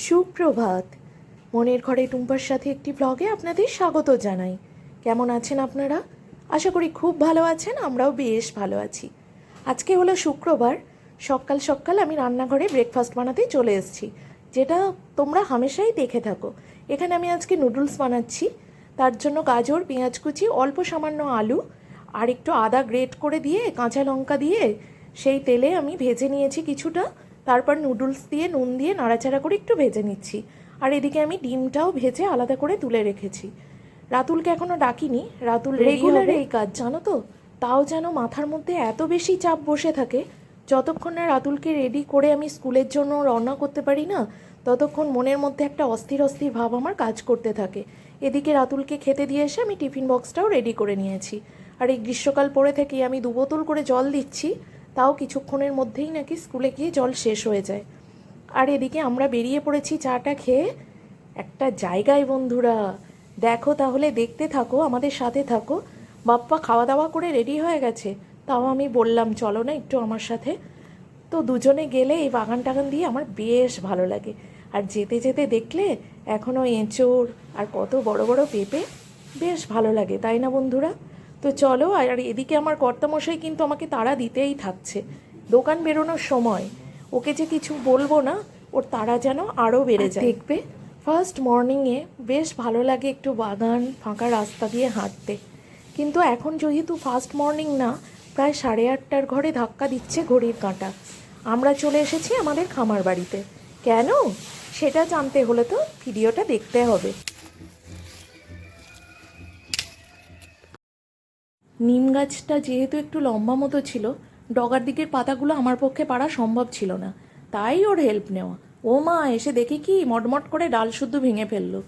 সুপ্রভাত। মনের ঘরে টুম্পার সাথে একটি ব্লগে আপনাদের স্বাগত জানাই। কেমন আছেন আপনারা? আশা করি খুব ভালো আছেন, আমরাও বেশ ভালো আছি। আজকে হলো শুক্রবার, সকাল সকাল আমি রান্নাঘরে ব্রেকফাস্ট বানাতে চলে এসেছি, যেটা তোমরা হামেশাই দেখে থাকো। এখানে আমি আজকে নুডলস বানাচ্ছি, তার জন্য গাজর, পেঁয়াজ কুচি, অল্প সামান্য আলু, আর একটু আদা গ্রেট করে দিয়ে কাঁচা লঙ্কা দিয়ে সেই তেলে আমি ভেজে নিয়েছি কিছুটা। তারপর নুডলস দিয়ে নুন দিয়ে নাড়াচাড়া করে একটু ভেজে নিচ্ছি। আর এদিকে আমি ডিমটাও ভেজে আলাদা করে তুলে রেখেছি। রাতুলকে এখনও ডাকিনি। রাতুল রেগুলার এই কাজ জানো তো? তাও যেন মাথার মধ্যে এত বেশি চাপ বসে থাকে। যতক্ষণ না রাতুলকে রেডি করে আমি স্কুলের জন্য রওনা করতে পারি না ততক্ষণ মনের মধ্যে একটা অস্থির অস্থির ভাব আমার কাজ করতে থাকে। এদিকে রাতুলকে খেতে দিয়ে এসে আমি টিফিন বক্সটাও রেডি করে নিয়েছি। আর এই গ্রীষ্মকাল পরে থেকেই আমি দু বোতল করে জল দিচ্ছি। তাও কিছুক্ষণের মধ্যেই নাকি স্কুলে গিয়ে জল শেষ হয়ে যায়। আর এদিকে আমরা বেরিয়ে পড়েছি চাটা খেয়ে। একটা জায়গায় বন্ধুরা। দেখো তাহলে, দেখতে থাকো, আমাদের সাথে থাকো। বাপ্পা খাওয়া দাওয়া করে রেডি হয়ে গেছে। তাও আমি বললাম, চলো না একটু আমার সাথে। তো দুজনে গেলে এই বাগান টাগান দিয়ে আমার বেশ ভালো লাগে। আর যেতে যেতে দেখলে এখনও এঁচোড় আর কত বড় বড় পেঁপে, বেশ ভালো লাগে। তাই না বন্ধুরা? তো চলো আর এদিকে আমার কর্তামশাই কিন্তু আমাকে তাড়া দিতেই থাকছে। দোকান বেরোনোর সময় ওকে যে কিছু বলব না ওর তাড়া যেন আরও বেড়ে যায়। দেখবে ফার্স্ট মর্নিংয়ে বেশ ভালো লাগে একটু বাগান ফাঁকা রাস্তা দিয়ে হাঁটতে। কিন্তু এখন যেহেতু ফার্স্ট মর্নিং না প্রায় সাড়ে আটটার ঘরে ধাক্কা দিচ্ছে ঘড়ির কাঁটা। আমরা চলে এসেছি আমাদের খামার বাড়িতে। কেন? সেটা জানতে হলে তো ভিডিওটা দেখতে হবে। নিম গাছটা যেহেতু একটু লম্বা মতো ছিল ডগার দিকের পাতাগুলো আমার পক্ষে পারা সম্ভব ছিল না। তাই ওর হেল্প নেওয়া। ও মা এসে দেখে কি মটমট করে ডাল শুদ্ধ ভেঙে ফেলল।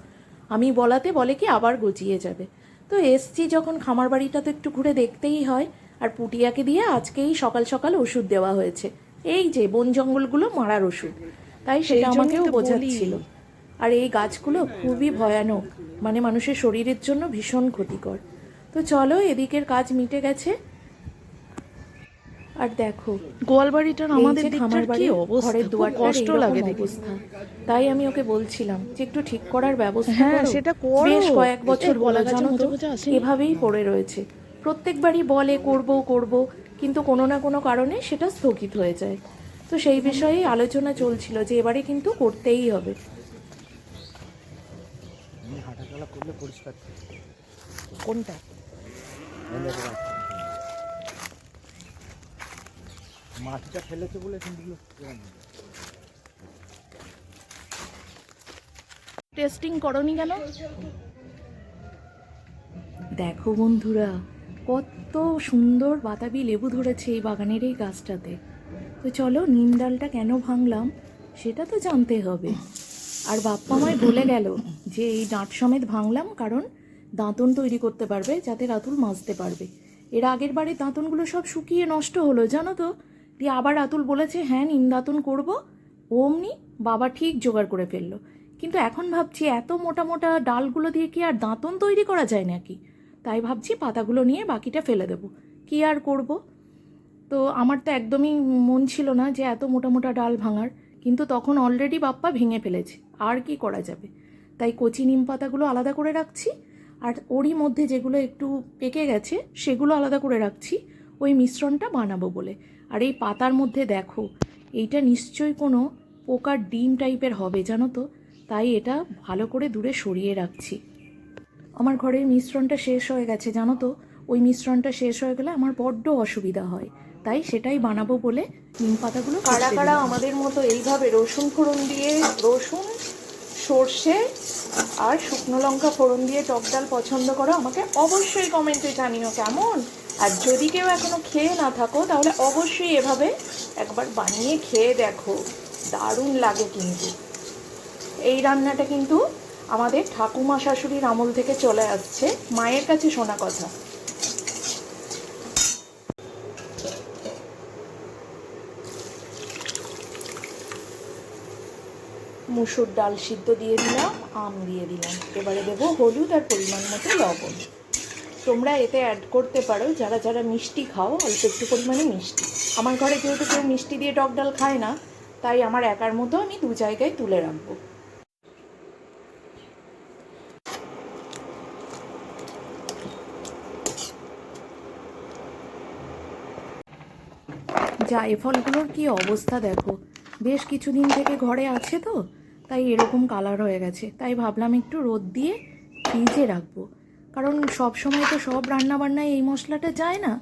আমি বলাতে বলে কি আবার গজিয়ে যাবে। তো এসছি যখন খামার বাড়িটা তো একটু ঘুরে দেখতেই হয় আর পুটিয়াকে দিয়ে আজকেই সকাল সকাল ওষুধ দেওয়া হয়েছে। এই যে বন জঙ্গলগুলো মারার ওষুধ। তাই সেটা আমাকেও বোঝাচ্ছিল। আর এই গাছগুলো খুবই ভয়ানক। মানে মানুষের শরীরের জন্য ভীষণ ক্ষতিকর। তো চলো এদিকের কাজ মিটে গেছে। আর দেখো গোয়ালবাড়িটার আমাদের খামার অবস্থা ঘরের দুয়ারটার কষ্ট লাগে দেখে অবস্থা। তাই আমি ওকে বলছিলাম যে একটু ঠিক করার ব্যবস্থা হ্যাঁ, সেটা করো। বেশ কয়েক বছর হলো জানো তো? এভাবেই পড়ে রয়েছে। প্রত্যেকবারই বলে করব করব কিন্তু কোনো না কোনো কারণে সেটা স্থগিত হয়ে যায়। তো সেই বিষয়ে আলোচনা চলছিল যে এবারে কিন্তু করতেই হবে। আমি হাঁটাচলা করলে পরিষ্কার কোনটা? মাটিটা ফেলেছে বলে কিন্তু। টেস্টিং করনি কেন দেখো বন্ধুরা কত সুন্দর বাতাবি লেবু ধরেছে এই বাগানের এই গাছটাতে তো চলো নিম ডালটা কেন ভাঙলাম সেটা তো জানতে হবে আর বাপ্পা আমায় বলে গেল যে এই ডাঁট সমেত ভাঙলাম কারণ দাঁতন তৈরি করতে পারবে যাতে রাতুল মাজতে পারবে। এর আগের বারে দাঁতনগুলো সব শুকিয়ে নষ্ট হলো, জানো তো? দিয়ে আবার রাতুল বলেছে হ্যাঁ নিম দাঁতন করব। অমনি বাবা ঠিক জোগাড় করে ফেলল। কিন্তু এখন ভাবছি এত মোটা মোটা ডালগুলো দিয়ে কি আর দাঁতন তৈরি করা যায় নাকি? তাই ভাবছি পাতাগুলো নিয়ে বাকিটা ফেলে দেবো। কি আর করব? তো আমার তো একদমই মন ছিল না যে এত মোটা মোটা ডাল ভাঙার। কিন্তু তখন অলরেডি বাপ্পা ভেঙে ফেলেছে। আর কি করা যাবে? তাই কচি নিম পাতাগুলো আলাদা করে রাখছি। আর ওরই মধ্যে যেগুলো একটু পেকে গেছে সেগুলো আলাদা করে রাখছি। ওই মিশ্রণটা বানাবো বলে। আর এই পাতার মধ্যে দেখো এইটা নিশ্চয়ই কোনো পোকার ডিম টাইপের হবে জানো তো? তাই এটা ভালো করে দূরে সরিয়ে রাখছি। আমার ঘরের মিশ্রণটা শেষ হয়ে গেছে জানো তো? ওই মিশ্রণটা শেষ হয়ে গেলে আমার বড্ড অসুবিধা হয়। তাই সেটাই বানাবো বলে নিম পাতাগুলো কারা কারা আমাদের মতো এইভাবে রসুন ফোড়ন দিয়ে রসুন সর্ষে আর শুকনো লঙ্কা ফোড়ন দিয়ে টক ডাল পছন্দ করো, আমাকে অবশ্যই কমেন্টে জানিও কেমন। আর যদি কেউ এখনও খেয়ে না থাকো, তাহলে অবশ্যই এভাবে একবার বানিয়ে খেয়ে দেখো। দারুণ লাগে কিন্তু। এই রান্নাটা কিন্তু আমাদের ঠাকুমা শাশুড়ির আমল থেকে চলে আসছে। মায়ের কাছে শোনা কথা। মুসুর ডাল সিদ্ধ দিয়ে দিলাম, আম দিয়ে দিলাম। এবারে দেবো হলুদ আর পরিমাণ মতো লবণ। তোমরা এতে অ্যাড করতে পারো, যারা যারা মিষ্টি খাও, অল্প একটু পরিমাণে মিষ্টি। আমার ঘরে যেহেতু কেউ মিষ্টি দিয়ে টক ডাল খায় না, তাই আমার একার মতো আমি দু জায়গায় তুলে রাখব। জায়ফলগুলোর কি অবস্থা দেখো। বেশ কিছুদিন থেকে ঘরে আছে তো তাই এরকম কালার হয়ে গেছে। তাই ভাবলাম একটু রোদ দিয়ে ফ্রিজে রাখব। কারণ সব সময় তো সব রান্না বান্নায় এই মশলাটা যায় না,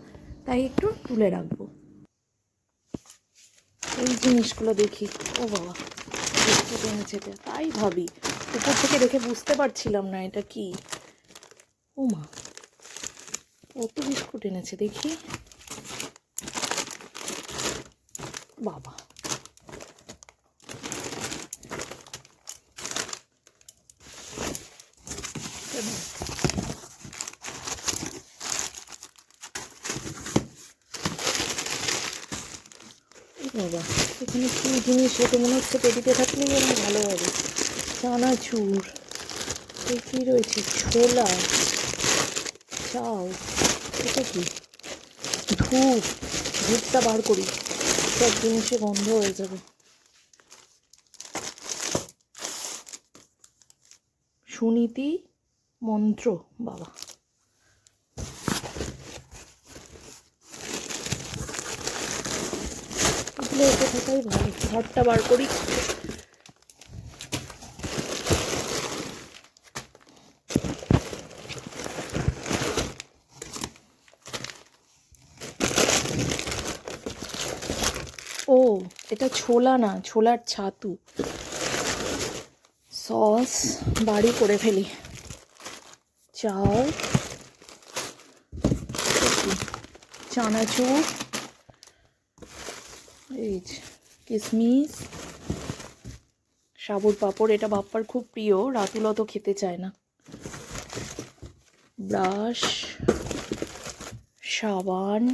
তাই একটু তুলে রাখব। এই জিনিসগুলো দেখি। ও বাবা এনেছে এটা। তাই ভাবি, উপর থেকে দেখে বুঝতে পারছিলাম না এটা কি। ও মা, কত বিস্কুট এনেছে দেখি। বাবা বাবা। এখানে কি জিনিস? এটা মনে হচ্ছে পেটিতে থাকলেই আমার ভালো হবে। চানাচুর এই কি রয়েছে? ছোলা। চাও। এটা কি? ধূপ। ধূপটা বার করি। সব জিনিসে গন্ধ হয়ে যাবে। সুনীতি মন্ত্র, বাবা। ঘরটা বার করি। ও, এটা ছোলা না, ছোলার ছাতু। সস বাড়ি করে ফেলি। চাও। চানাচুর। এই কিশমিশ সাবুর পাঁপড়, এটা বাপ্পার খুব প্রিয়, রাতুল অত খেতে চায় না। ব্রাশ, সাবান,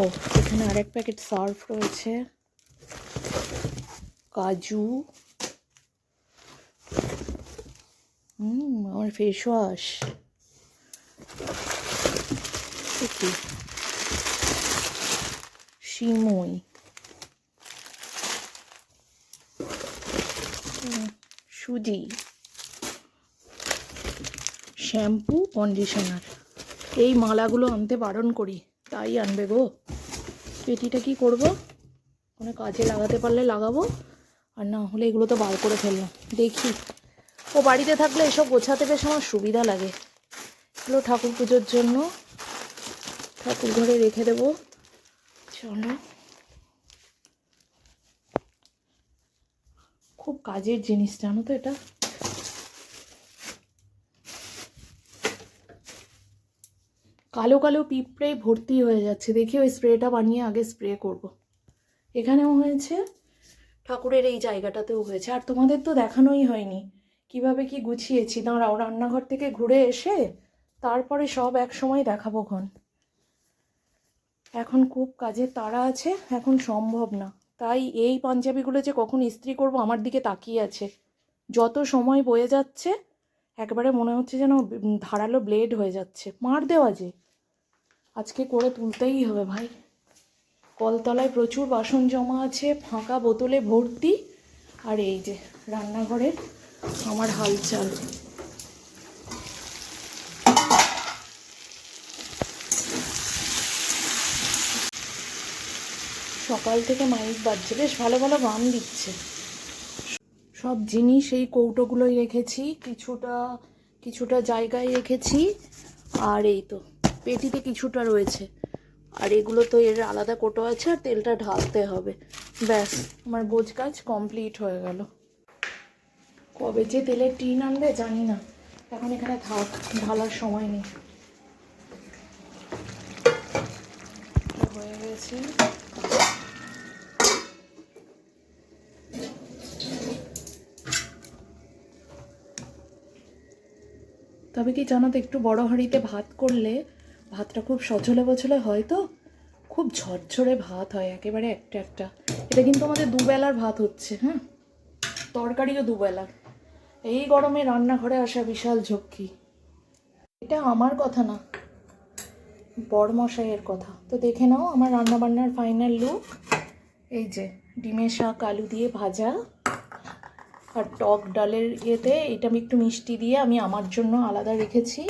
ও, এখানে আরেক প্যাকেট সার্ফ রয়েছে। কাজু, হুম, আমার ফেস ওয়াশ সিমই সুজি শ্যাম্পু কন্ডিশনার এই মালাগুলো আনতে বারণ করি, তাই আনবে গো। পেটিটা কি করব? কোনো কাজে লাগাতে পারলে লাগাবো, আর না হলে এগুলো তো বার করে ফেললাম দেখি। ও বাড়িতে থাকলে এসব গোছাতে বেশ আমার সুবিধা লাগে। এগুলো ঠাকুর পুজোর জন্য ঠাকুর ঘরে রেখে দেবো। চলো। খুব কাজের জিনিস, জানো তো এটা? কালো কালো পিঁপড়ে ভর্তি হয়ে যাচ্ছে। দেখি ওই স্প্রেটা বানিয়ে আগে স্প্রে করব। এখানেও হয়েছে, ঠাকুরের এই জায়গাটাতেও হয়েছে। আর তোমাদের তো দেখানোই হয়নি। কীভাবে কি গুছিয়েছি? দাঁড়াও, রান্নাঘর থেকে ঘুরে এসে তারপরে সব এক সময় দেখাবো খন এখন খুব কাজের তাড়া আছে, এখন সম্ভব না। তাই এই পাঞ্জাবিগুলো যে কখন ইস্ত্রি করব আমার দিকে তাকিয়ে আছে। যত সময় বয়ে যাচ্ছে, একবারে মনে হচ্ছে যেন ধারালো ব্লেড হয়ে যাচ্ছে। মার দেওয়া যে। আজকে করে তুলতেই হবে ভাই। কলতলায় প্রচুর বাসন জমা আছে, ফাঁকা বোতলে ভর্তি। আর এই যে রান্নাঘরের আমার হালচাল। সকাল থেকে মাইক বাজছে। বেশ ভালো ভালো গান দিচ্ছে। সব জিনিস এই কৌটোগুলোই রেখেছি। কিছুটা কিছুটা জায়গায় রেখেছি। আর এই তো, পেটিতে কিছুটা রয়েছে। আর এগুলো তো এর আলাদা কোটো আছে আর তেলটা ঢালতে হবে। ব্যাস, আমার গোজ কাজ কমপ্লিট হয়ে গেল। কবে যে তেলের টিন আনবে জানি না। এখন এখানে থাক, ঢালার সময় নেই। হয়ে গেছে। তবে কি জানো তো, একটু বড় হাঁড়িতে ভাত করলে ভাতটা খুব সচলে বছলে হয় তো? খুব ঝরঝরে ভাত হয়, একেবারে একটা একটা। এটা কিন্তু আমাদের দুবেলার ভাত হচ্ছে হ্যাঁ তরকারিও দুবেলার এই গরমে রান্নাঘরে আসা বিশাল ঝক্কি। এটা আমার কথা না বড়মশাইয়ের কথা। তো দেখে নাও আমার রান্নাবান্নার ফাইনাল লুক এই যে, ডিমের শাক, আলু দিয়ে ভাজা। আর টক ডালের ইয়েতে এটা আমি একটু মিষ্টি দিয়ে আমি আমার জন্য আলাদা রেখেছি।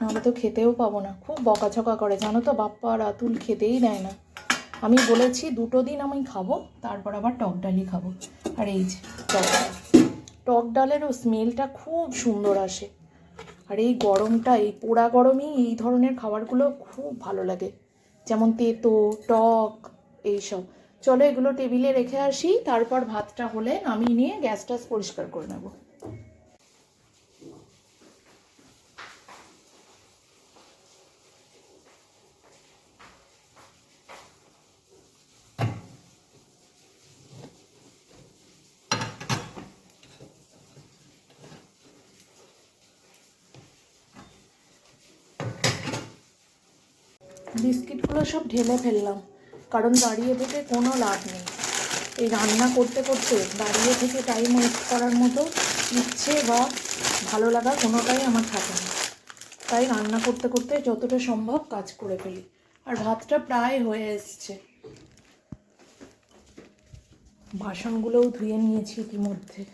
নাহলে তো খেতেও পাবো না। খুব বকাঝকা করে, জানো তো বাপ্পা আর আতুল খেতেই দেয় না। আমি বলেছি দুটো দিন আমি খাব, তারপর আবার টক ডালই খাব। আর এই যে, টক টক ডালেরও স্মেলটা খুব সুন্দর আসে। আর এই গরমটা, এই পোড়া গরমেই এই ধরনের খাবারগুলো খুব ভালো লাগে। যেমন তেতো, টক, এইসব। চলো এগুলো টেবিলে রেখে আসি, তারপর ভাতটা হলে নামিয়ে নিয়ে গ্যাস পরিষ্কার করে নেব। বিস্কিটগুলো সব ঢেলে ফেললাম। কারণ দাঁড়িয়ে থেকে কোনো লাভ নেই। এই রান্না করতে করতে দাঁড়িয়ে থেকে টাইম ওয়েস্ট করার মতো ইচ্ছে বা ভালো লাগা কোনোটাই আমার থাকে না। তাই রান্না করতে করতে যতটা সম্ভব কাজ করে ফেলি। আর ভাতটা প্রায় হয়ে এসছে। বাসনগুলোও ধুয়ে নিয়েছি ইতিমধ্যে।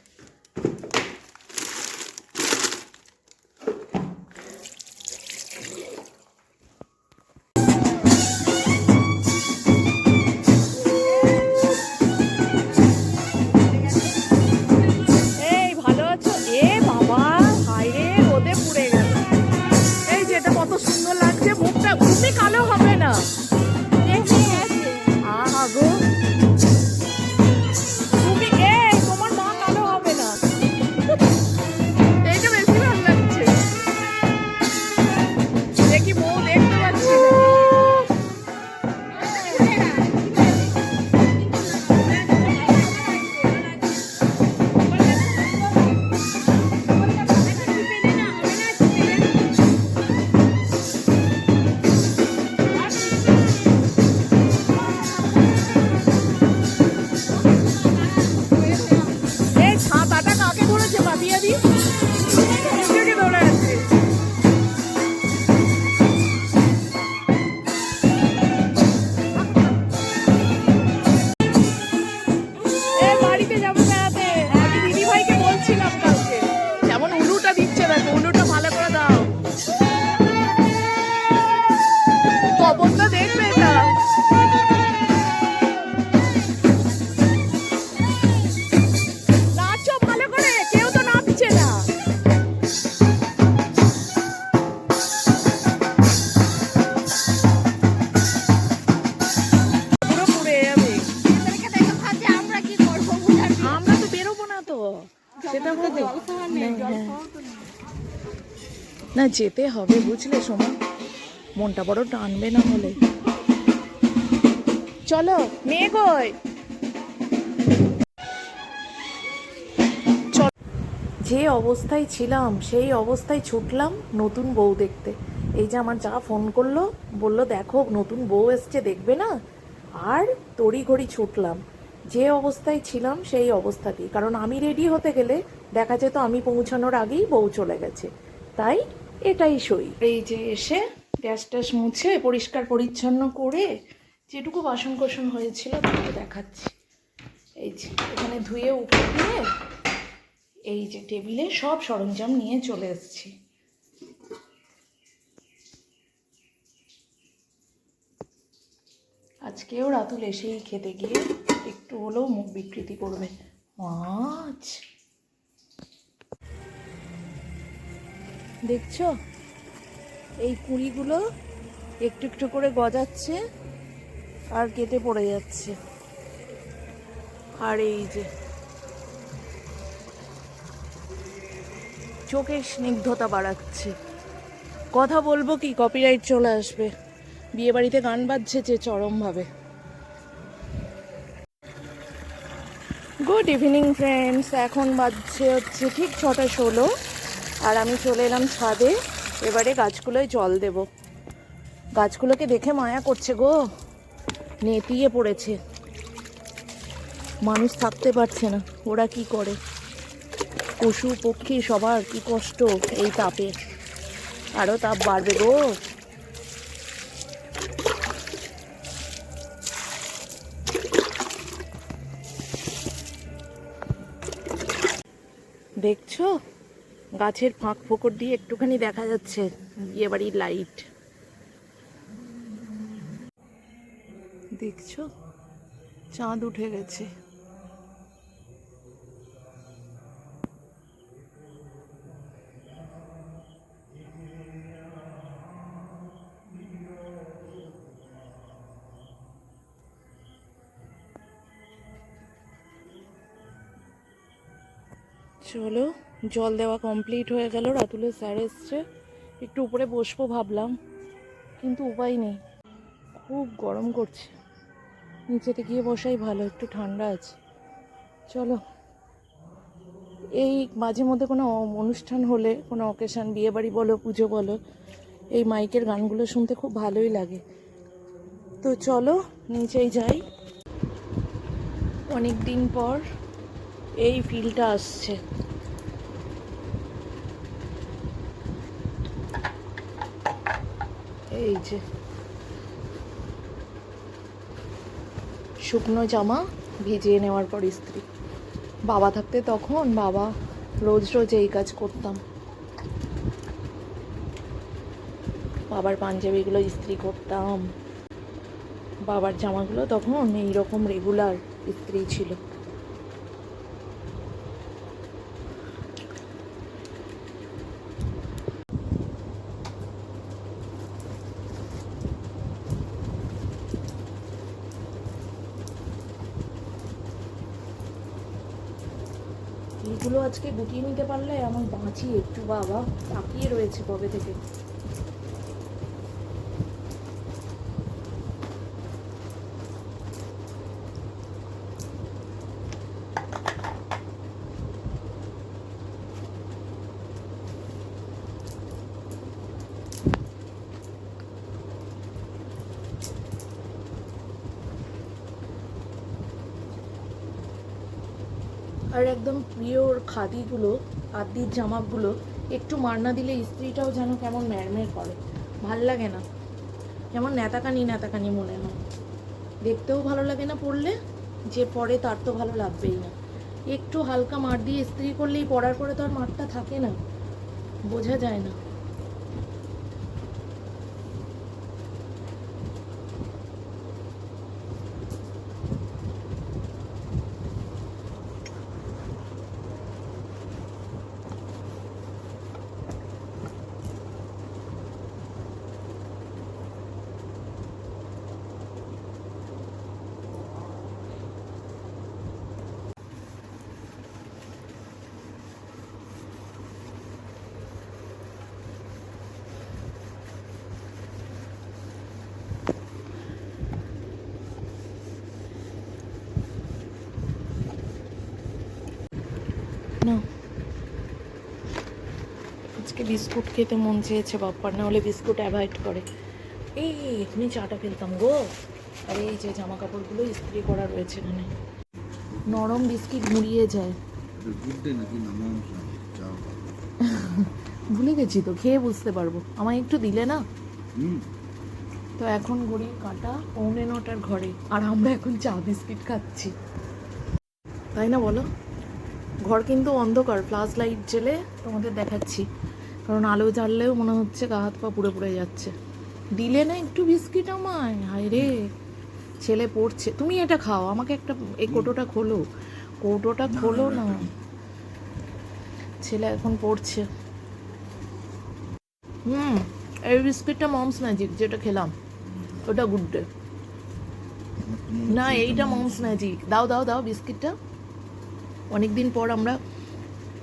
না যেতে হবে, বুঝলে সোমা? মনটা বড় টানবে না হলে। চলো মেয়ে কই যে অবস্থায় ছিলাম, সেই অবস্থায় ছুটলাম নতুন বউ দেখতে। এই যে আমার যা ফোন করল, বলল, দেখো, নতুন বউ এসছে, দেখবে না? আর তড়ি ঘড়ি ছুটলাম। যে অবস্থায় ছিলাম, সেই অবস্থাতেই। কারণ আমি রেডি হতে গেলে দেখা যেত আমি পৌঁছানোর আগেই বউ চলে গেছে। তাই এটাই সই। এই যে এসে গ্যাস ট্যাস মুছে পরিষ্কার পরিচ্ছন্ন করে যেটুকু বাসন কোসন হয়েছিল তাকে দেখাচ্ছি। এই যে, এখানে ধুয়ে উপর দিয়ে এই যে টেবিলে সব সরঞ্জাম নিয়ে চলে এসেছি। আজকেও রাতুল এসেই খেতে গিয়ে একটু হলেও মুখ বিকৃতি করবে। মাছ! দেখছ? এই কুঁড়িগুলো একটু একটু করে গজাচ্ছে আর কেটে পড়ে যাচ্ছে। আর এই যে চোখের স্নিগ্ধতা বাড়াচ্ছে। কথা বলব কি? কপিরাইট চলে আসবে। বিয়ে বাড়িতে গান বাজছে যে চরমভাবে। গুড ইভিনিং ফ্রেন্ডস এখন বাজছে হচ্ছে ঠিক ছটা ষোলো। আর আমি চলে এলাম ছাদে। এবারে গাছগুলোয় জল দেব। গাছগুলোকে দেখে মায়া করছে গো। নেতিয়ে পড়েছে। মানুষ থাকতে পারছে না। ওরা কি করে? পশু, পক্ষী, সবার কি কষ্ট এই তাপে? আরও তাপ বাড়বে গো। দেখছ? গাছের ফাঁক ফোকর দিয়ে একটুখানি দেখা যাচ্ছে, বিয়ে বাড়ির লাইট দেখছ? চাঁদ উঠে গেছে। চলো জল দেওয়া কমপ্লিট হয়ে গেল, রাতুলের স্যার এসছে। একটু উপরে বসবো ভাবলাম, কিন্তু উপায় নেই। খুব গরম করছে। নিচেতে গিয়ে বসাই ভালো, একটু ঠান্ডা আছে। চলো, এই মাঝে মধ্যে কোনো অনুষ্ঠান হলে, কোনো অকেশান বিয়েবাড়ি বলো, পুজো বলো, এই মাইকের গানগুলো শুনতে খুব ভালোই লাগে। তো চলো, নিচেই যাই। অনেক দিন পর এই ফিলটা আসছে। এই যে। শুকনো জামা ভিজিয়ে নেওয়ার পর ইস্ত্রি বাবা থাকতে তখন বাবা রোজ রোজ এই কাজ করতাম। বাবার পাঞ্জাবিগুলো ইস্ত্রি করতাম। বাবার জামাগুলো তখন এইরকম রেগুলার ইস্ত্রি ছিল। আজকে গুটিয়ে নিতে পারলে? আমার বাঁচি একটু বাবা। তাকিয়ে রয়েছে কবে থেকে। আর একদম প্রিয়র খাদিগুলো, আদির জামাগুলো, একটু মারনা দিলে ইস্ত্রিটাও যেন কেমন ম্যারমের করে। ভালো লাগে না। যেমন নেতাকানি নেতাকানি মনে হয়। দেখতেও ভালো লাগে না পড়লে যে পরে তার তো ভালো লাগবেই না। একটু হালকা মার দিয়ে ইস্ত্রি করলেই পরার পরে তো আর মারটা থাকে না। বোঝা যায় না আজকে বিস্কুট খেতে মন চেয়েছে বাপ্পার না হলে বিস্কুট অ্যাভয়েড করে। এই এখানে চাটা ফেলতাম গো। আর, এই যে জামা কাপড়গুলো ইস্ত্রি করা রয়েছে এখানে। নরম বিস্কিট মুড়িয়ে যায়। ভুলে গেছি তো, খেয়ে বুঝতে পারব। আমায় একটু দিলে না? তো এখন ঘড়ির কাঁটা, পৌনে নটার ঘরে। আর আমরা এখন চা বিস্কিট খাচ্ছি। তাই না বলো? ঘর কিন্তু অন্ধকার, ফ্লাশ লাইট জেলে তোমাদের দেখাচ্ছি। কারণ আলো জ্বাললেও মনে হচ্ছে গা হাত পা পুড়ে পুড়ে যাচ্ছে। দিলে না একটু বিস্কিট আমায়? হায় রে। ছেলে পড়ছে। তুমি এটা খাও। আমাকে একটা এই কোটোটা খোলো। কৌটোটা খোলো না। ছেলে এখন পড়ছে। হুম, এই বিস্কিটটা মমস ম্যাজিক যেটা খেলাম। ওটা গুড ডে। না, এইটা মমস ম্যাজিক। দাও দাও দাও বিস্কিটটা। অনেকদিন পর আমরা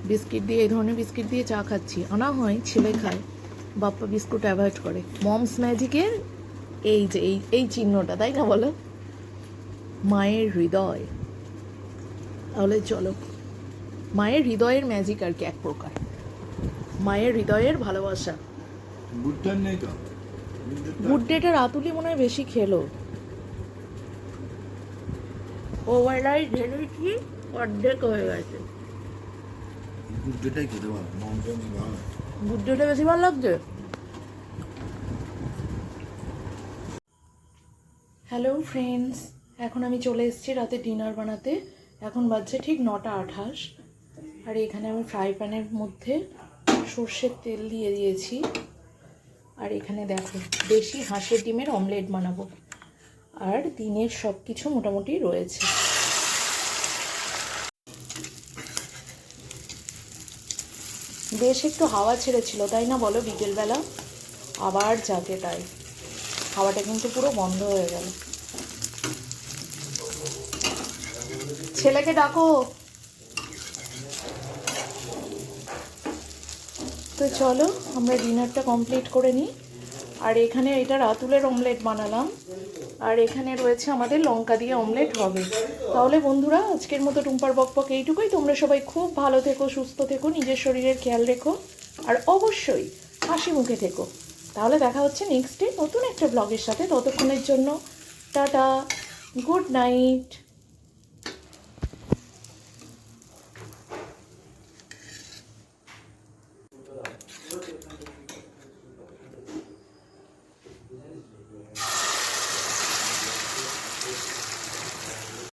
বিস্কিট দিয়ে এই ধরনের বিস্কিট দিয়ে চা খাচ্ছি। আনা হয় ছেলে খায় বাপ্পা বিস্কুট অ্যাভয়েড করে। মমস ম্যাজিকের এই যে এই এই চিহ্নটা তাই না বলো? মায়ের হৃদয়। তাহলে চলো মায়ের হৃদয়ের ম্যাজিক আর কি এক প্রকার। মায়ের হৃদয়ের ভালোবাসা। গুড ডেটা রাতুলি মনে হয় বেশি খেলো। ওভাররাইড ঢেলেছি অর্ধেক হয়ে গেছে। গুড্ডেটাই খেতে পারো মমটা ভালো গুড বেশি ভালো লাগছে? হ্যালো ফ্রেন্ডস এখন আমি চলে এসেছি রাতে ডিনার বানাতে। এখন বাজছে ঠিক নটা আঠাশ। আর এখানে আমি ফ্রাই প্যানের মধ্যে সর্ষের তেল দিয়ে দিয়েছি। আর এখানে দেখো, দেশি হাঁসের ডিমের অমলেট বানাবো। আর দিনের সব কিছু মোটামুটি রয়েছে। বেশ একটু হাওয়া ছেড়েছিল, তাই না বলো বিকেলবেলা? আবার যাকে তাই। হাওয়াটা কিন্তু পুরো বন্ধ হয়ে গেল। ছেলেকে ডাকো। তো চলো, আমরা ডিনারটা কমপ্লিট করে নিই। আর এখানে এটা রাতুলের অমলেট বানালাম। আর এখানে রয়েছে আমাদের লঙ্কা দিয়ে অমলেট হবে। তাহলে বন্ধুরা, আজকের মতো টুম্পার বকবক এইটুকুই। তোমরা সবাই খুব ভালো থেকো, সুস্থ থেকো, নিজের শরীরের খেয়াল রেখো আর অবশ্যই হাসি মুখে থেকো। তাহলে দেখা হচ্ছে নেক্সট ডে নতুন একটা ব্লগের সাথে। ততক্ষণের জন্য টাটা গুড নাইট